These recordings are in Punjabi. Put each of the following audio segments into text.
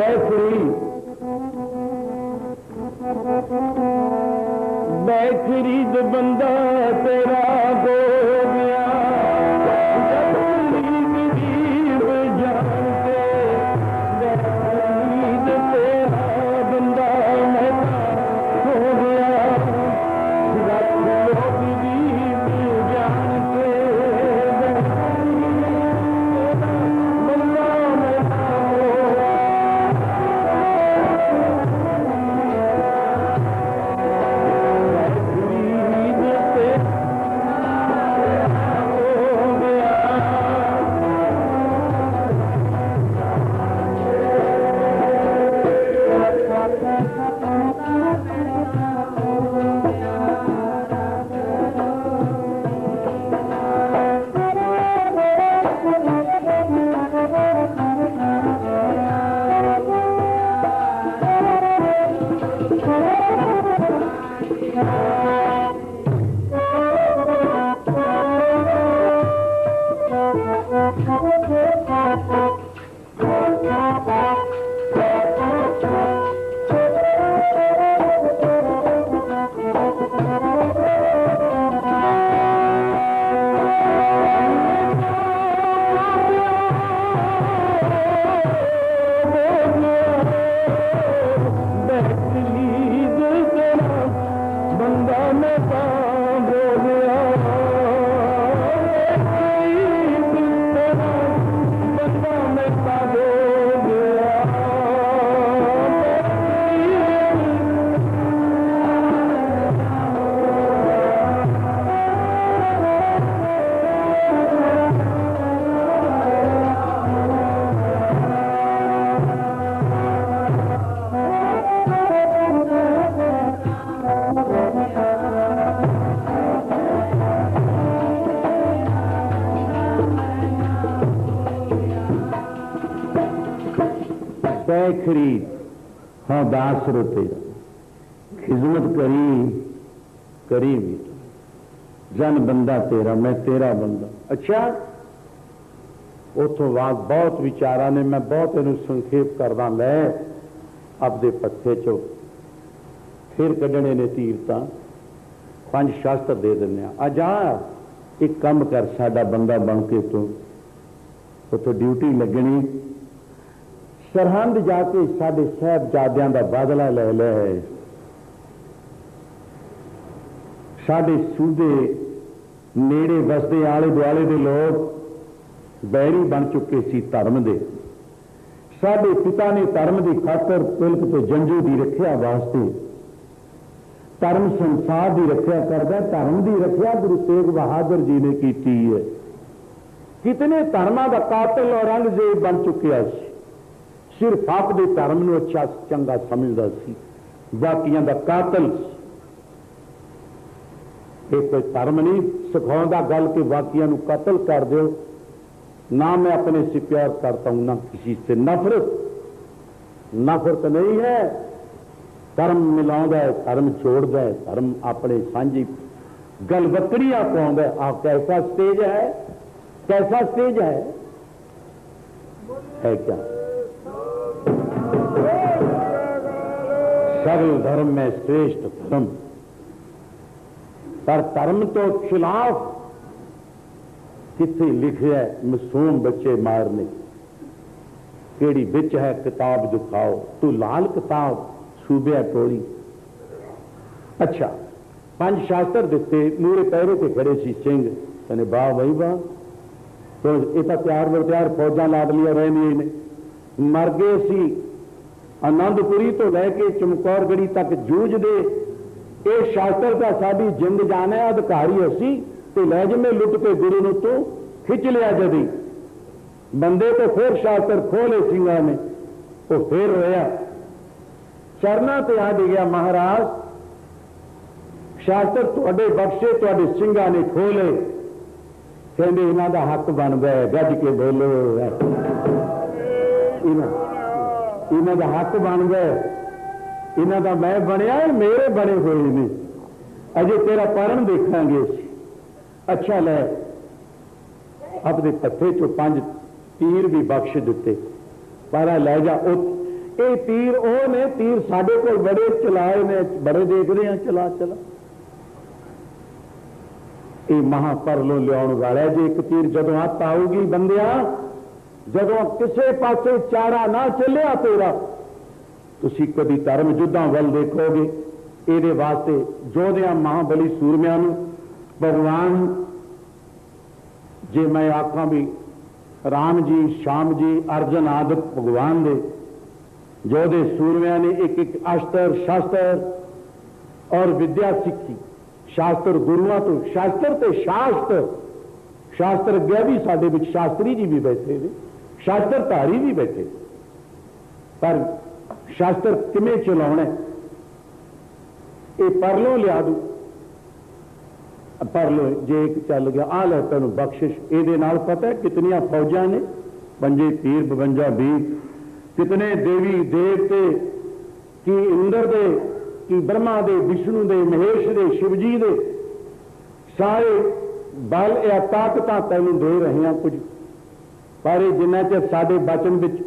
ਬੈਖਰੀ ਬੈਖਰੀ ਦੇ ਬੰਦਾ। ਤੈ ਖਰੀਦ। ਹਾਂ, ਦਾਸ ਰਤੇ ਖਿਦਮਤ ਕਰੀ ਕਰੀ ਵੀ। ਜਨ ਬੰਦਾ ਤੇਰਾ, ਮੈਂ ਤੇਰਾ ਬੰਦਾ। ਉਥੋਂ ਬਾਅਦ ਬਹੁਤ ਵਿਚਾਰਾਂ ਨੇ, ਮੈਂ ਬਹੁਤ ਇਹਨੂੰ ਸੰਖੇਪ ਕਰਦਾ, ਮੈਂ ਆਪਦੇ ਪੱਥੇ ਚੋਂ ਫਿਰ ਕੱਢਣੇ ਨੇ ਤੀਰ ਤਾਂ ਪੰਜ ਸ਼ਾਸਤਰ ਦੇ ਦਿੰਦੇ ਆ ਅਜਾ ਇੱਕ ਕੰਮ ਕਰ, ਸਾਡਾ ਬੰਦਾ ਬਣ ਕੇ ਤੂੰ। ਉਥੋਂ ਡਿਊਟੀ ਲੱਗਣੀ। ਸਰਹੰਦ ਜਾ ਕੇ ਸਾਡੇ ਸਾਹਿਬਜ਼ਾਦਿਆਂ ਦਾ ਬਾਦਲਾ ਲੈ ਲੈ ਸਾਡੇ ਸੂਬੇ ਨੇੜੇ ਵਸਦੇ ਆਲੇ ਦੁਆਲੇ ਦੇ ਲੋਕ ਬੈਰੀ ਬਣ ਚੁੱਕੇ ਸੀ ਧਰਮ ਦੇ। ਸਾਡੇ ਪਿਤਾ ਨੇ ਧਰਮ ਦੀ ਖਾਤਰ ਤਿਲਕ ਤੇ ਜੰਜੂ ਦੀ ਰੱਖਿਆ ਵਾਸਤੇ ਧਰਮ ਸੰਸਾਰ ਦੀ ਰੱਖਿਆ ਕਰਦਾ ਧਰਮ ਦੀ ਰੱਖਿਆ ਗੁਰੂ ਤੇਗ ਬਹਾਦਰ ਜੀ ਨੇ ਕੀਤੀ ਹੈ। ਕਿਤਨੇ ਧਰਮਾਂ ਦਾ ਕਾਤਲ ਔਰੰਗਜ਼ੇਬ ਬਣ ਚੁੱਕਿਆ ਸੀ। ਸਿਰਫ ਆਪਣੇ ਧਰਮ ਨੂੰ ਅੱਛਾ, ਚੰਗਾ ਸਮਝਦਾ ਸੀ। ਬਾਕੀਆਂ ਦਾ ਕਾਤਲ ਇਹ ਕੋਈ ਧਰਮ ਨਹੀਂ ਸਿਖਾਉਂਦਾ ਗੱਲ ਕਿ ਬਾਕੀਆਂ ਨੂੰ ਕਤਲ ਕਰ ਦਿਓ। ਨਾ ਮੈਂ ਆਪਣੇ ਸੇ ਪਿਆਰ ਕਰਤਾ ਹੂੰ, ਨਾ ਕਿਸੇ ਸੇ ਨਫ਼ਰਤ। ਨਫ਼ਰਤ ਨਹੀਂ ਹੈ। ਧਰਮ ਮਿਲਾਉਂਦਾ ਹੈ, ਧਰਮ ਛੋੜਦਾ ਹੈ, ਧਰਮ ਆਪਣੇ ਸਾਂਝੀ ਗਲਵਕੜੀਆਂ ਪਾਉਂਦਾ ਆ ਕੈਸਾ ਸਟੇਜ ਹੈ? ਕੈਸਾ ਸਟੇਜ ਹੈ? ਹੈ ਕਿਆ? ਸਰਲ ਧਰਮ में श्रेष्ठ धर्म ਪਰ ਧਰਮ ਤੋਂ ਖਿਲਾਫ ਕਿੱਥੇ ਲਿਖਿਆ ਹੈ, ਮਾਸੂਮ ਬੱਚੇ ਮਾਰਨੇ ਕਿਹੜੀ ਵਿੱਚ ਹੈ ਕਿਤਾਬ ਦਿਖਾਓ ਤੂੰ ਲਾਲ ਕਿਤਾਬ ਸੂਬਿਆ ਟੋਲੀ ਅੱਛਾ ਪੰਜ ਸ਼ਾਸਤਰ ਦਿੱਤੇ ਮੂਰੇ ਪੈਰੇ ਤੇ ਖੜੇ ਸੀ ਸਿੰਘ ਕਹਿੰਦੇ ਵਾਹ ਬਈ ਵਾਹ ਤੋ ਇਹ ਤਾਂ ਤਿਆਰ ਬਰ ਤਿਆਰ ਫੌਜਾਂ ਲਾਡ ਲੀਆਂ ਰਹਿੰਦੀਆਂ ਨੇ ਮਰ ਗਏ ਸੀ ਆਨੰਦਪੁਰੀ ਤੋਂ ਲੈ ਕੇ ਚਮਕੌਰਗੜੀ ਤੱਕ ਜੂਝਦੇ ਇਹ ਸ਼ਾਸਤਰ ਤਾਂ ਸਾਡੀ ਜਿੰਦ ਜਾਨ ਹੈ ਅਧਿਕਾਰੀ ਅਸੀਂ, ਤੇ ਲੈ ਜਮੇ ਲੁੱਟ ਕੇ ਗੁਰੂ ਨੂੰ ਤੂੰ ਖਿੱਚ ਲਿਆ ਜਦੀ। ਬੰਦੇ ਤੋਂ ਫਿਰ ਸ਼ਾਸਤਰ ਖੋਲੇ ਸਿੰਘਾਂ ਨੇ, ਉਹ ਫਿਰ ਹੋਇਆ ਚਰਨਾ ਤੇ ਆ ਗਿਆ ਮਹਾਰਾਜ। ਸ਼ਾਸਤਰ ਤੁਹਾਡੇ ਬਖਸ਼ੇ, ਤੁਹਾਡੇ ਸਿੰਘਾਂ ਨੇ ਖੋਲੇ ਕਹਿੰਦੇ ਇਹਨਾਂ ਦਾ ਹੱਕ ਬਣਦਾ ਹੈ, ਗੱਜ ਕੇ ਬੋਲੋ। ਇਹਨਾਂ ਇਹਨਾਂ ਦਾ ਹੱਕ ਬਣਦਾ ਹੈ ਇਹਨਾਂ ਦਾ ਮੈਂ ਬਣਿਆ ਮੇਰੇ ਬਣੇ ਹੋਏ ਨੇ। ਅਜੇ ਤੇਰਾ ਪਰਨ ਦੇਖਾਂਗੇ। ਅਸੀਂ ਅੱਛਾ ਲੈ, ਆਪਣੇ ਪੱਥੇ ਚੋਂ ਪੰਜ ਤੀਰ ਵੀ ਬਖਸ਼ ਦਿੱਤੇ। ਪਾਰਾ ਲੈ ਜਾ ਉਹ ਇਹ ਤੀਰ ਉਹ ਨੇ ਤੀਰ ਸਾਡੇ ਕੋਲ ਬੜੇ ਚਲਾਏ ਨੇ, ਬੜੇ ਦੇਖਦੇ ਆ, ਚਲਾ ਚਲਾ। ਇਹ ਮਹਾਪਰਲੋਂ ਲਿਆਉਣ ਵਾਲਾ ਜੇ ਇੱਕ ਤੀਰ ਜਦੋਂ ਹੱਥ ਆਊਗੀ ਬੰਦਿਆ ਜਦੋਂ ਕਿਸੇ ਪਾਸੇ ਚਾਰਾ ਨਾ ਚੱਲਿਆ ਤੇਰਾ, ਤੁਸੀਂ ਕਦੀ ਧਰਮ ਜੁੱਧਾਂ ਵੱਲ ਦੇਖੋਗੇ। ਇਹਦੇ ਵਾਸਤੇ ਜੋਧਿਆਂ ਮਹਾਬਲੀ ਸੂਰਮਿਆਂ ਨੂੰ ਭਗਵਾਨ, ਜੇ ਮੈਂ ਆਖਾਂ ਵੀ ਰਾਮ ਜੀ, ਸ਼ਾਮ ਜੀ, ਅਰਜਨ ਆਦਿਕ ਭਗਵਾਨ ਦੇ ਜੋਧੇ ਸੂਰਮਿਆਂ ਨੇ ਇੱਕ ਇੱਕ ਅਸ਼ਤਰ, ਸ਼ਾਸਤਰ ਔਰ ਵਿਦਿਆ ਸਿੱਖੀ। ਸ਼ਾਸਤਰ ਗੁਰੂਆਂ ਤੋਂ, ਸ਼ਾਸਤਰ ਤੇ ਸ਼ਾਸਤਰ ਸ਼ਾਸਤਰ ਗਿਆ ਵੀ ਸਾਡੇ ਵਿੱਚ ਸ਼ਾਸਤਰੀ ਜੀ ਵੀ ਬੈਠੇ ਨੇ। ਸ਼ਾਸਤਰ ਧਾਰੀ ਵੀ ਬੈਠੇ। ਪਰ ਸ਼ਾਸਤਰ ਕਿਵੇਂ ਚਲਾਉਣਾ ਹੈ? ਇਹ ਪਰਲੋਂ ਲਿਆ ਦੂ। ਪਰਲੋਂ, ਜੇ ਇੱਕ ਚੱਲ ਗਿਆ ਆ ਲੈ ਤੈਨੂੰ ਬਖਸ਼ਿਸ਼। ਇਹਦੇ ਨਾਲ ਪਤਾ ਕਿਤਨੀਆਂ ਫੌਜਾਂ ਨੇ? ਪੰਜੇ ਤੀਰ 52 ਵੀਰ ਕਿਤਨੇ ਦੇਵੀ ਦੇਵਤੇ, ਕੀ ਇੰਦਰ ਦੇ, ਕੀ ਬ੍ਰਹਮਾ ਦੇ, ਵਿਸ਼ਨੂੰ ਦੇ, ਮਹੇਸ਼ ਦੇ ਸ਼ਿਵ ਜੀ ਦੇ। ਸਾਰੇ ਬਲ ਇਹ ਤਾਕਤਾਂ ਤੈਨੂੰ ਦੇ ਰਹੇ ਹਾਂ ਕੁਝ। ਪਰ ਇਹ ਜਿੰਨਾ ਚਿਰ ਸਾਡੇ ਬਚਨ ਵਿੱਚ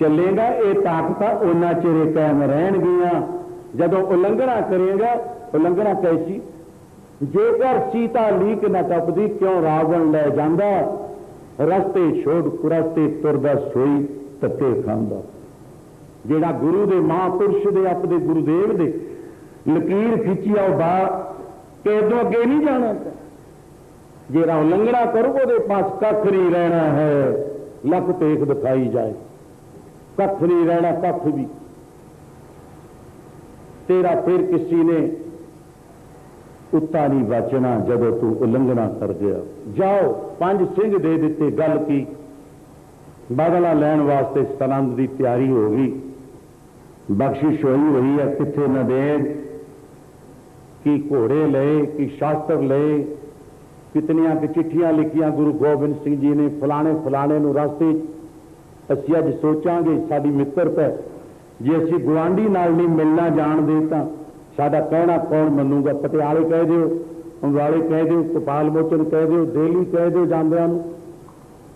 ਚੱਲੇਗਾ, ਇਹ ਤਾਕਤਾਂ ਉਹਨਾਂ ਚਿਰ ਕਾਇਮ ਰਹਿਣਗੀਆਂ। ਜਦੋਂ ਉਲੰਘਣਾ ਕਰੇਗਾ, ਉਲੰਘਣਾ ਕੈਸੀ? ਜੇਕਰ ਸੀਤਾ ਲੀਕ ਨਾ ਟੱਪਦੀ, ਕਿਉਂ ਰਾਵਣ ਲੈ ਜਾਂਦਾ? ਰਸਤੇ ਛੋੜ ਕੁਰਸਤੇ ਤੁਰਦਾ ਸੋਈ ਤੱਤੇ ਖਾਂਦਾ। ਜਿਹੜਾ ਗੁਰੂ ਦੇ ਮਹਾਪੁਰਸ਼ ਦੇ, ਆਪਣੇ ਗੁਰੂਦੇਵ ਦੇ ਲਕੀਰ ਖਿੱਚੀ ਆ ਉਹ ਬਾ ਕਿਦੋਂ ਅੱਗੇ ਨਹੀਂ ਜਾਣਾ? ਜਿਹੜਾ ਉਲੰਘਣਾ ਕਰੂ, ਉਹਦੇ ਪਾਸ ਕੱਖ ਨਹੀਂ ਰਹਿਣਾ ਹੈ। ਲੱਖ ਪੇਖ ਦਿਖਾਈ ਜਾਏ। ਕੱਖ ਨਹੀਂ ਰਹਿਣਾ, ਕੱਖ ਵੀ। ਤੇਰਾ ਫਿਰ ਕਿਸੇ ਨੇ ਉੱਤਾ ਨਹੀਂ ਬਚਣਾ ਜਦੋਂ ਤੂੰ ਉਲੰਘਣਾ ਕਰ ਗਿਆ। ਜਾਓ, ਪੰਜ ਸਿੰਘ ਦੇ ਦਿੱਤੇ ਗੱਲ ਕੀ। ਬਦਲਾ ਲੈਣ ਵਾਸਤੇ ਸਨੰਦ ਦੀ ਤਿਆਰੀ ਹੋ ਗਈ। ਬਖਸ਼ਿਸ਼ ਹੋਈ ਹੋਈ ਹੈ, ਕਿੱਥੇ ਨਾ ਦੇ ਕੀ ਘੋੜੇ ਲਏ, ਕੀ ਸ਼ਾਸਤਰ ਲਏ ਕਿਤਨੀਆਂ ਕਿ ਚਿੱਠੀਆਂ ਲਿਖੀਆਂ ਗੁਰੂ ਗੋਬਿੰਦ ਸਿੰਘ ਜੀ ਨੇ, ਫਲਾਣੇ ਫਲਾਣੇ ਨੂੰ ਰਸਤੇ ਅਸੀਂ ਅੱਜ ਸੋਚਾਂਗੇ, ਸਾਡੀ ਮਿੱਤਰਤਾ ਹੈ। ਜੇ ਅਸੀਂ ਗੁਆਂਢੀ ਨਾਲ ਨਹੀਂ ਮਿਲਣਾ ਜਾਣਦੇ ਤਾਂ ਸਾਡਾ ਕਹਿਣਾ ਕੌਣ ਮੰਨੂਗਾ? ਪਟਿਆਲੇ ਕਹਿ ਦਿਓ ਅੰਗਾਲੇ ਕਹਿ ਦਿਓ, ਕਪਾਲ ਮੋਚਨ ਕਹਿ ਦਿਓ, ਦਿੱਲੀ ਕਹਿ ਦਿਓ ਜਾਂਦਿਆਂ ਨੂੰ।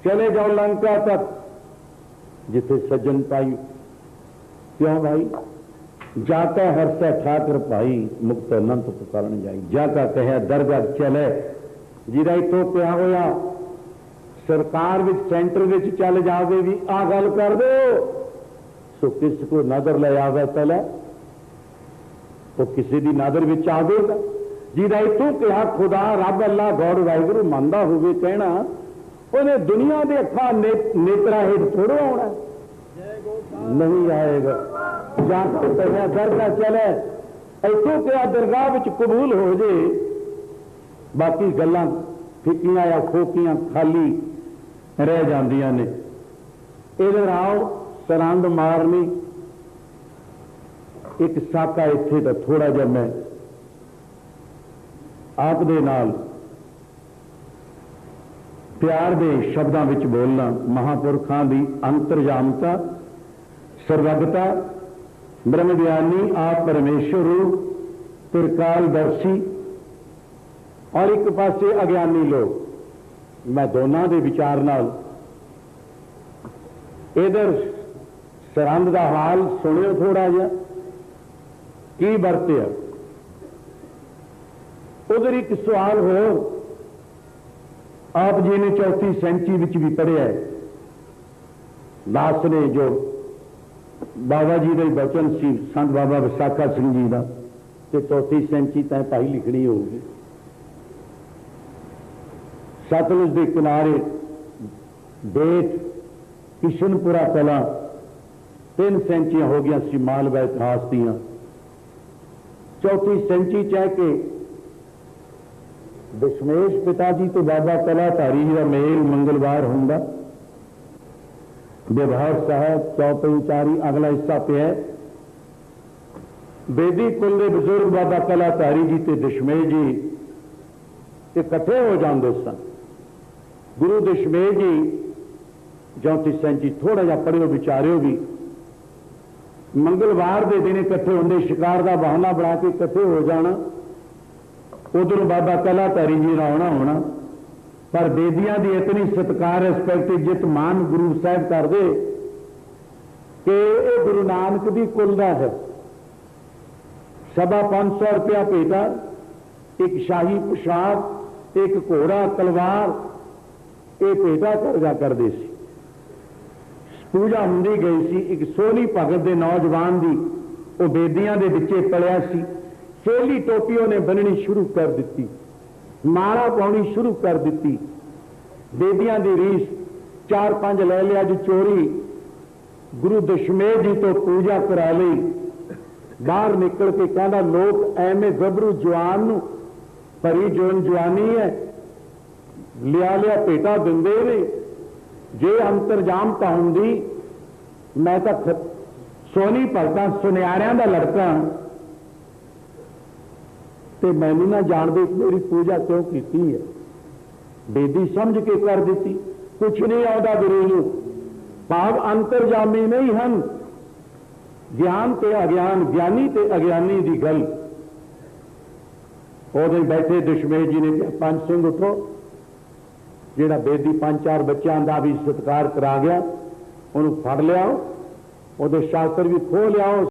ਚਲੇ ਜਾਓ ਲੰਕਾ ਤੱਕ। ਜਿੱਥੇ ਸੱਜਣ ਪਾਈ ਕਿਉਂ ਭਾਈ? ਜਾਤਾ ਹਰਸੈ ਠਾਕਰ ਭਾਈ, ਮੁਕਤ ਅਨੰਤ ਪੁਕਾਰਨ ਜਾਈ। ਜਾਤਾ ਕਹਿਆ ਦਰਗਾਹ ਚਲੇ। ਜਿਹਦਾ ਇਤੋਂ ਪਿਆ ਹੋਇਆ ਸਰਕਾਰ ਵਿੱਚ, ਸੈਂਟਰ ਵਿੱਚ ਚੱਲ ਜਾਵੇ ਵੀ ਆ ਗੱਲ ਕਰ ਦਿਓ ਸੋ ਕਿਸ ਕੋ ਨਜ਼ਰ ਲੈ ਆਵੇ ਪਹਿਲੇ? ਉਹ ਕਿਸੇ ਦੀ ਨਜ਼ਰ ਵਿੱਚ ਆਵੇਗਾ ਜਿਹਦਾ ਇਤੋਂ ਕਿਹਾ, ਖੁਦਾ, ਰੱਬ ਅੱਲਾ, ਗੋਡ ਵਾਹਿਗੁਰੂ ਮੰਨਦਾ ਹੋਵੇ ਕਹਿਣਾ, ਉਹਨੇ ਦੁਨੀਆ ਦੇ ਅੱਖਾਂ ਨੇ, ਨੇਤਰਾ ਹੇਠ ਥੋੜੋ ਆਉਣਾ। ਨਹੀਂ ਆਏਗਾ। ਜਾਂ ਤਾਂ ਪਹਿਲਾਂ ਦਰਗਾਹ ਚਲੇ। ਇਤੋਂ ਕਿਹਾ, ਦਰਗਾਹ ਵਿੱਚ ਕਬੂਲ ਹੋ ਜੇ ਬਾਕੀ ਗੱਲਾਂ ਫਿੱਕੀਆਂ ਜਾਂ ਖੋਕੀਆਂ ਖਾਲੀ ਰਹਿ ਜਾਂਦੀਆਂ ਨੇ। ਇਹਦੇ ਨਾਲ ਸਰੰਦ ਮਾਰਨੀ ਇੱਕ ਸਾਕਾ ਇੱਥੇ ਤਾਂ ਥੋੜਾ ਜਿਹਾ ਮੈਂ ਆਪ ਦੇ ਨਾਲ ਪਿਆਰ ਦੇ ਸ਼ਬਦਾਂ ਵਿੱਚ ਬੋਲਣਾ, ਮਹਾਪੁਰਖਾਂ ਦੀ ਅੰਤਰਜਾਮਤਾ, ਸਰਵਗਤਾ ਬ੍ਰਹਮ ਗਿਆਨੀ ਆਪ ਪਰਮੇਸ਼ਰ ਰੂਪ ਤਿਰਕਾਲਦਰਸ਼ੀ ਔਰ ਇੱਕ ਪਾਸੇ ਅਗਿਆਨੀ ਲੋਕ। ਮੈਂ ਦੋਨਾਂ ਦੇ ਵਿਚਾਰ ਨਾਲ ਇਧਰ ਸਰੰਦ ਦਾ ਹਾਲ ਸੁਣਿਓ ਥੋੜਾ ਜਿਹਾ। ਕੀ ਵਰਤਿਆ? ਉਧਰ ਇੱਕ ਸਵਾਲ ਹੋਰ ਆਪ ਜੀ ਨੇ ਚੌਥੀ ਸੈਂਚੀ ਵਿੱਚ ਵੀ ਪੜਿਆ ਹੈ। ਦਾਸ ਨੇ ਜੋ ਬਾਬਾ ਜੀ ਦੇ ਬਚਨ ਸੀ, ਸੰਤ ਬਾਬਾ ਵਿਸਾਖਾ ਸਿੰਘ ਜੀ ਦਾ, ਤੇ ਚੌਥੀ ਸੈਂਚੀ ਤਾਂ ਭਾਈ ਲਿਖਣੀ ਹੋਊਗੀ। ਸਤਲੁਜ ਦੇ ਕਿਨਾਰੇ ਬੇਟ ਕਿਸ਼ਨਪੁਰਾ ਕਲਾ ਤਿੰਨ ਸੈਂਚੀਆਂ ਹੋ ਗਈਆਂ ਸੀ ਮਾਲਵਾ ਇਤਿਹਾਸ ਦੀਆਂ ਚੌਥੀ ਸੈਂਚੀ ਚਾਹ ਕੇ ਦਸ਼ਮੇਸ਼ ਪਿਤਾ ਜੀ ਤੇ ਬਾਬਾ ਕਲਾ ਧਾਰੀ ਜੀ ਦਾ ਮੇਲ ਮੰਗਲਵਾਰ ਹੁੰਦਾ ਵਿਭਾਗ ਸਾਹਿਬ ਚੌਪਈ ਅਗਲਾ ਹਿੱਸਾ ਪਿਆ ਹੈ। ਬੇਦੀ ਕੁਲ ਦੇ ਬਜ਼ੁਰਗ ਬਾਬਾ ਕਲਾ ਧਾਰੀ ਜੀ ਤੇ ਦਸ਼ਮੇਸ਼ ਜੀ ਇਕੱਠੇ ਹੋ ਜਾਂਦੇ ਸਨ ਗੁਰੂ ਦਸ਼ਮੇਸ਼ ਜੀ ਜੋਤੀ ਸਿੰਘ ਜੀ ਥੋੜਾ ਜਿਹਾ ਪੜਿਓ ਵਿਚਾਰਿਓ ਵੀ, ਮੰਗਲਵਾਰ ਦੇ ਦਿਨ ਇਕੱਠੇ ਹੁੰਦੇ, ਸ਼ਿਕਾਰ ਦਾ ਬਹਾਨਾ ਬਣਾ ਕੇ ਇਕੱਠੇ ਹੋ ਜਾਣਾ। ਉਧਰ ਬਾਬਾ ਕਲਾ ਧਾਰੀ ਜੀ ਦਾ ਹੋਣਾ। ਪਰ ਬੇਦੀਆਂ ਦੀ ਇਤਨੀ ਸਤਕਾਰ, ਰਿਸਪੈਕਟ, ਇੱਜ਼ਤ ਮਾਨ ਗੁਰੂ ਸਾਹਿਬ ਕਰਦੇ ਕਿ ਇਹ ਗੁਰੂ ਨਾਨਕ ਦੀ ਕੁਲ ਦਾ ਹੈ। ਸਵਾ 500 ਰੁਪਇਆ ਭੇਟਾ, ਇੱਕ ਸ਼ਾਹੀ ਪੁਸ਼ਾਕ, ਇੱਕ ਘੋੜਾ, ਤਲਵਾਰ ਇਹ ਭੇਟਾ ਕਰਜਾ ਕਰਦੇ ਸੀ। ਪੂਜਾ ਹੁੰਦੀ ਗਈ ਸੀ, ਇੱਕ ਸੋਹਣੀ ਭਗਤ ਦੇ ਨੌਜਵਾਨ ਦੀ, ਉਹ ਬੇਦੀਆਂ ਦੇ ਵਿੱਚੇ ਪਲਿਆ ਸੀ। ਚੋਲੀ ਟੋਪੀ ਉਹਨੇ ਬੰਨਣੀ ਸ਼ੁਰੂ ਕਰ ਦਿੱਤੀ। ਮਾਲਾ ਪਾਉਣੀ ਸ਼ੁਰੂ ਕਰ ਦਿੱਤੀ। ਬੇਦੀਆਂ ਦੀ ਰੀਸ ਚਾਰ ਪੰਜ ਲੈ ਲਿਆ ਜੀ ਚੋਰੀ। ਗੁਰੂ ਦਸ਼ਮੇਸ਼ ਜੀ ਤੋਂ ਪੂਜਾ ਕਰਾ ਲਈ। ਬਾਹਰ ਨਿਕਲ ਕੇ ਕਹਿੰਦਾ, ਲੋਕ ਐਵੇਂ ਗੱਭਰੂ ਜਵਾਨ ਨੂੰ, ਭਰੀ ਜੋਨ ਜਵਾਨੀ ਹੈ ਲਿਆ ਲਿਆ ਭੇਟਾ ਦਿੰਦੇ ਨੇ। ਜੇ ਅੰਤਰਜਾਮ ਤਾਂ ਹੁੰਦੀ ਮੈਂ ਤਾਂ ਖ- ਸੋਨੀ ਭਗਤਾਂ, ਸੁਨਿਆਰਿਆਂ ਦਾ ਲੜਕਾ ਹਾਂ। ਤੇ ਮੈਨੂੰ ਨਾ ਜਾਣਦੇ ਮੇਰੀ ਪੂਜਾ ਕਿਉਂ ਕੀਤੀ ਹੈ? ਬੇਦੀ ਸਮਝ ਕੇ ਕਰ ਦਿੱਤੀ। ਕੁਛ ਨਹੀਂ ਆਉਂਦਾ ਗੁਰੂ ਨੂੰ। ਭਾਵ ਅੰਤਰਜਾਮੀ ਨਹੀਂ ਹਨ। ਗਿਆਨ ਤੇ ਅਗਿਆਨ, ਗਿਆਨੀ ਤੇ ਅਗਿਆਨੀ ਦੀ ਗੱਲ। ਉਹਦੇ ਬੈਠੇ ਦਸ਼ਮੇਸ਼ ਜੀ ਨੇ ਕਿਹਾ, ਪੰਜ ਸਿੰਘ ਉਠੋ। ਜਿਹੜਾ ਬੇਦੀ ਪੰਜ ਚਾਰ ਬੱਚਿਆਂ ਦਾ ਵੀ ਸਤਿਕਾਰ ਕਰਾ ਗਿਆ ਉਹਨੂੰ ਫੜ ਲਿਆਓ, ਉਹਦੇ ਸ਼ਾਸਤਰ ਵੀ ਖੋਹ ਲਿਆਓ।